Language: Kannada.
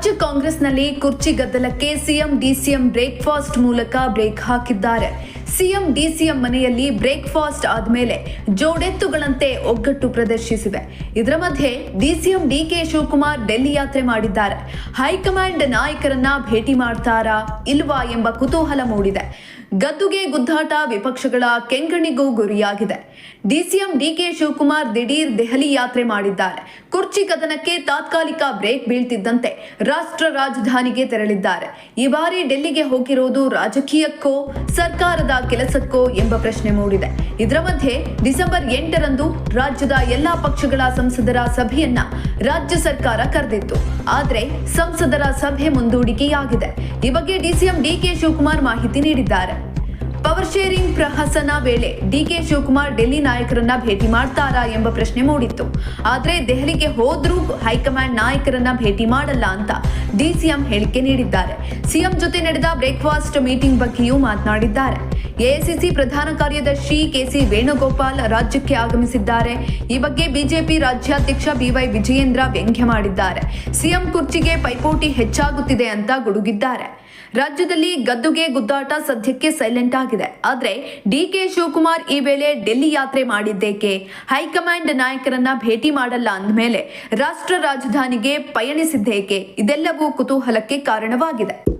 ರಾಜ್ಯ ಕಾಂಗ್ರೆಸ್ನಲ್ಲಿ ಕುರ್ಚಿ ಗದ್ದಲಕ್ಕೆ ಸಿಎಂ, ಡಿಸಿಎಂ ಬ್ರೇಕ್ಫಾಸ್ಟ್ ಮೂಲಕ ಬ್ರೇಕ್ ಹಾಕಿದ್ದಾರೆ. ಸಿಎಂ, ಡಿಸಿಎಂ ಮನೆಯಲ್ಲಿ ಬ್ರೇಕ್ಫಾಸ್ಟ್ ಆದ್ಮೇಲೆ ಜೋಡೆತ್ತುಗಳಂತೆ ಒಗ್ಗಟ್ಟು ಪ್ರದರ್ಶಿಸಿವೆ. ಇದರ ಮಧ್ಯೆ ಡಿಸಿಎಂ ಡಿಕೆ ಶಿವಕುಮಾರ್ ಡೆಲ್ಲಿ ಯಾತ್ರೆ ಮಾಡಿದ್ದಾರೆ. ಹೈಕಮಾಂಡ್ ನಾಯಕರನ್ನ ಭೇಟಿ ಮಾಡ್ತಾರಾ ಇಲ್ವಾ ಎಂಬ ಕುತೂಹಲ ಮೂಡಿದೆ. ಗದ್ದುಗೆ ಗುದ್ದಾಟ ವಿಪಕ್ಷಗಳ ಕೆಂಗಣಿಗೂ ಗುರಿಯಾಗಿದೆ. ಡಿಸಿಎಂ ಡಿಕೆ ಶಿವಕುಮಾರ್ ದಿಢೀರ್ ದೆಹಲಿ ಯಾತ್ರೆ ಮಾಡಿದ್ದಾರೆ. ಕುರ್ಚಿ ಕದನಕ್ಕೆ ತಾತ್ಕಾಲಿಕ ಬ್ರೇಕ್ ಬೀಳ್ತಿದ್ದಂತೆ ರಾಷ್ಟ್ರ ರಾಜಧಾನಿಗೆ ತೆರಳಿದ್ದಾರೆ. ಈ ಬಾರಿ ಡೆಲ್ಲಿಗೆ ಹೋಗಿರುವುದು ರಾಜಕೀಯಕ್ಕೋ, ಸರ್ಕಾರದ ಕೆಲಸಕ್ಕೋ ಎಂಬ ಪ್ರಶ್ನೆ ಮೂಡಿದೆ. ಇದರ ಮಧ್ಯೆ ಡಿಸೆಂಬರ್ ಎಂಟರಂದು ರಾಜ್ಯದ ಎಲ್ಲಾ ಪಕ್ಷಗಳ ಸಂಸದರ ಸಭೆಯನ್ನ ರಾಜ್ಯ ಸರ್ಕಾರ ಕರೆದಿತ್ತು. ಆದರೆ ಸಂಸದರ ಸಭೆ ಮುಂದೂಡಿಕೆಯಾಗಿದೆ. ಈ ಬಗ್ಗೆ ಡಿಸಿಎಂ ಡಿಕೆ ಶಿವಕುಮಾರ್ ಮಾಹಿತಿ ನೀಡಿದ್ದಾರೆ. ಪವರ್ ಶೇರಿಂಗ್ ಪ್ರಹಸನ ವೇಳೆ ಡಿಕೆ ಶಿವಕುಮಾರ್ ಡೆಲ್ಲಿ ನಾಯಕರನ್ನ ಭೇಟಿ ಮಾಡ್ತಾರಾ ಎಂಬ ಪ್ರಶ್ನೆ ಮೂಡಿತ್ತು. ಆದ್ರೆ ದೆಹಲಿಗೆ ಹೋದ್ರೂ ಹೈಕಮಾಂಡ್ ನಾಯಕರನ್ನ ಭೇಟಿ ಮಾಡಲ್ಲ ಅಂತ ಡಿಸಿಎಂ ಹೇಳಿಕೆ ನೀಡಿದ್ದಾರೆ. ಸಿಎಂ ಜೊತೆ ನಡೆದ ಬ್ರೇಕ್ಫಾಸ್ಟ್ ಮೀಟಿಂಗ್ ಬಗ್ಗೆಯೂ ಮಾತನಾಡಿದ್ದಾರೆ. ಎಐಸಿಸಿ ಪ್ರಧಾನ ಕಾರ್ಯದರ್ಶಿ ಕೆಸಿ ವೇಣುಗೋಪಾಲ್ ರಾಜ್ಯಕ್ಕೆ ಆಗಮಿಸಿದ್ದಾರೆ. ಈ ಬಗ್ಗೆ ಬಿಜೆಪಿ ರಾಜ್ಯಾಧ್ಯಕ್ಷ ಬಿವೈ ವಿಜಯೇಂದ್ರ ವ್ಯಂಗ್ಯ ಮಾಡಿದ್ದಾರೆ. ಸಿಎಂ ಕುರ್ಚಿಗೆ ಪೈಪೋಟಿ ಹೆಚ್ಚಾಗುತ್ತಿದೆ ಅಂತ ಗುಡುಗಿದ್ದಾರೆ. ರಾಜ್ಯದಲ್ಲಿ ಗದ್ದುಗೆ ಗುದ್ದಾಟ ಸದ್ಯಕ್ಕೆ ಸೈಲೆಂಟ್ ಆಗಿದೆ. ಆದ್ರೆ ಡಿಕೆ ಶಿವಕುಮಾರ್ ಈ ವೇಳೆ ಡೆಲ್ಲಿ ಯಾತ್ರೆ ಮಾಡಿದ್ದೇಕೆ? ಹೈಕಮಾಂಡ್ ನಾಯಕರನ್ನ ಭೇಟಿ ಮಾಡಲ್ಲ ಅಂದಮೇಲೆ ರಾಷ್ಟ್ರ ರಾಜಧಾನಿಗೆ ಪಯಣಿಸಿದ್ದೇಕೆ? ಇದೆಲ್ಲವೂ ಕುತೂಹಲಕ್ಕೆ ಕಾರಣವಾಗಿದೆ.